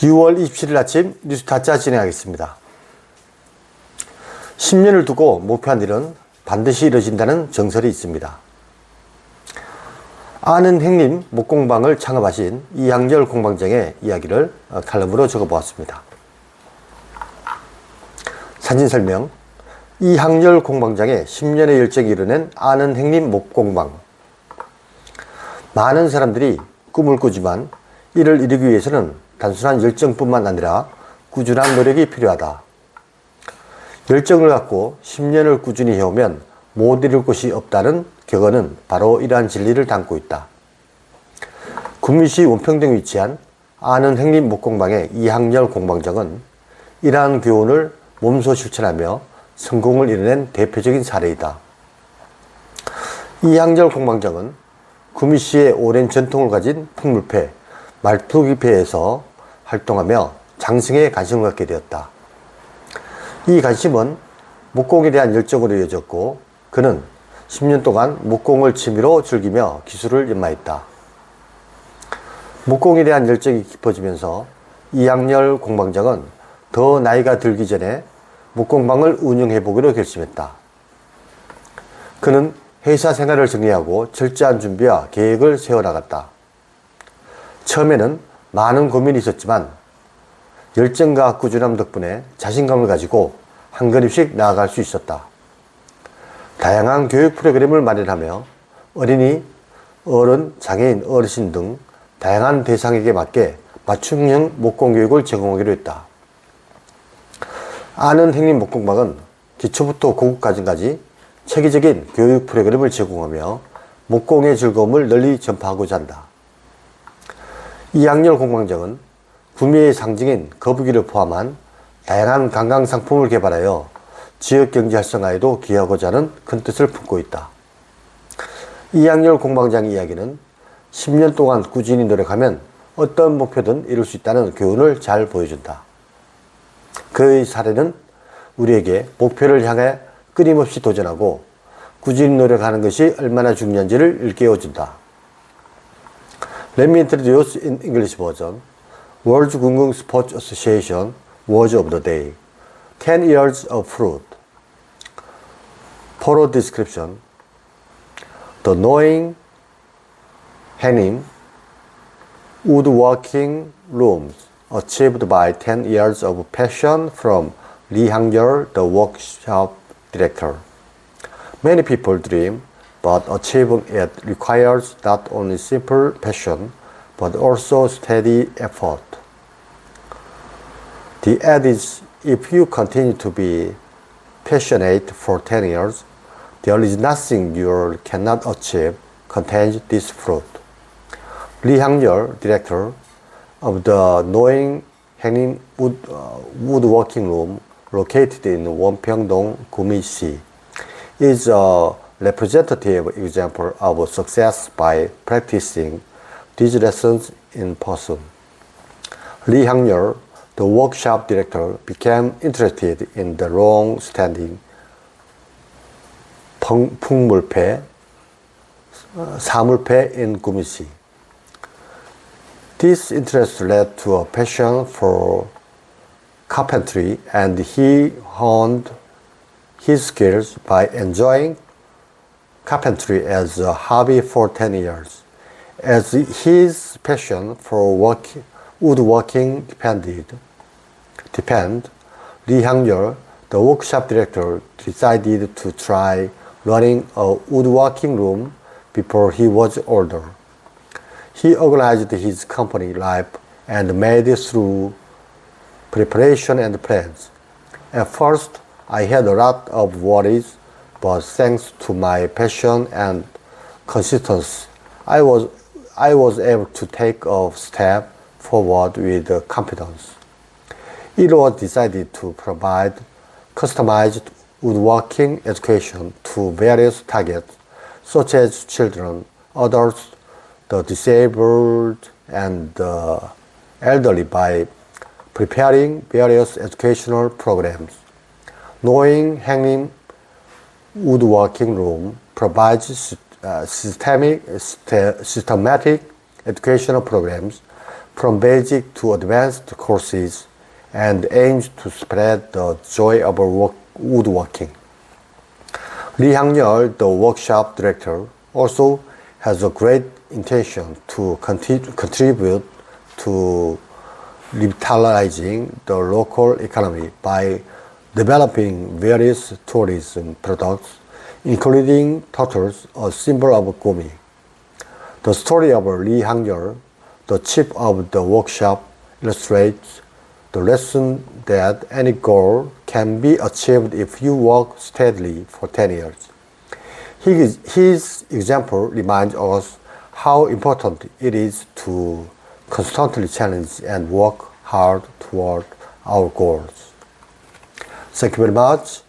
6월 27일 아침 뉴스 다짜 진행하겠습니다. 10년을 두고 목표한 일은 반드시 이루어진다는 정설이 있습니다. 아는 행님 목공방을 창업하신 이항열 공방장의 이야기를 어, 칼럼으로 적어보았습니다. 사진 설명 이항열 공방장의 10년의 열정이 이뤄낸 아는 행님 목공방 많은 사람들이 꿈을 꾸지만 이를 이루기 위해서는 단순한 열정뿐만 아니라 꾸준한 노력이 필요하다. 열정을 갖고 10년을 꾸준히 해오면 못 이룰 것이 없다는 격언은 바로 이러한 진리를 담고 있다. 구미시 원평동에 위치한 아는 행림 목공방의 이항열 공방장은 이러한 교훈을 몸소 실천하며 성공을 이뤄낸 대표적인 사례이다. 이항열 공방장은 구미시의 오랜 전통을 가진 풍물패, 말뚝이패에서 활동하며 장승에 관심을 갖게 되었다. 이 관심은 목공에 대한 열정으로 이어졌고 그는 10년 동안 목공을 취미로 즐기며 기술을 연마했다. 목공에 대한 열정이 깊어지면서 이양열 공방장은 더 나이가 들기 전에 목공방을 운영해 보기로 결심했다. 그는 회사 생활을 정리하고 철저한 준비와 계획을 세워나갔다. 처음에는 많은 고민이 있었지만 열정과 꾸준함 덕분에 자신감을 가지고 한 걸음씩 나아갈 수 있었다. 다양한 교육 프로그램을 마련하며 어린이, 어른, 장애인, 어르신 등 다양한 대상에게 맞게 맞춤형 목공 교육을 제공하기로 했다. 아는 행림 목공방은 기초부터 고급 과정까지 체계적인 교육 프로그램을 제공하며 목공의 즐거움을 널리 전파하고자 한다. 이 양열 공방장은 구미의 상징인 거북이를 포함한 다양한 관광 상품을 개발하여 지역 경제 활성화에도 기여하고자 하는 큰 뜻을 품고 있다. 이양열 공방장 이야기는 10년 동안 꾸준히 노력하면 어떤 목표든 이룰 수 있다는 교훈을 잘 보여준다. 그의 사례는 우리에게 목표를 향해 끊임없이 도전하고 꾸준히 노력하는 것이 얼마나 중요한지를 일깨워준다. Let me introduce in English version. World Gungung Sports Association Words of the Day. 10 years of fruit. Photo description. The knowing hanging woodworking rooms achieved by 10 years of passion from Lee Hang-yeol, the workshop director. Many people dream, but achieving it requires not only simple passion, but also steady effort. The ad is if you continue to be passionate for 10 years, there is nothing you cannot achieve contains this fruit. Lee Hang-yeol, director of the Knowing Hanging Wood, uh, Woodworking Room located in Wonpyeongdong, Gumi-si, is a representative example of success by practicing these lessons in person. Lee Hang-yeol, the workshop director, became interested in the long-standing 풍- 풍물패, 어, 사물패 in Gumi-si. This interest led to a passion for carpentry and he honed his skills by enjoying carpentry as a hobby for 10 years. As his passion for work, woodworking depended, depend, Lee Hang-yeol, the workshop director, decided to try running a woodworking room before he was older. He organized his company life and made it through preparation and plans. At first, I had a lot of worries, but thanks to my passion and consistency, I was, I was able to take a step forward with confidence. It was decided to provide customized woodworking education to various targets, such as children, adults, the disabled, and the elderly by preparing various educational programs. Knowing Hanging Woodworking Room provides uh, systemic, syste- systematic educational programs from basic to advanced courses and aims to spread the joy of work, woodworking. Lee Hyang-yeol, the workshop director, also has a great intention to contribute to revitalizing the local economy by developing various tourism products, including turtles, a symbol of Gumi. The story of Lee Hang-yeol, the chief of the workshop, illustrates the lesson that any goal can be achieved if you work steadily for 10 years. His, his example reminds us how important it is to constantly challenge and work hard toward our goals. sekbel bazı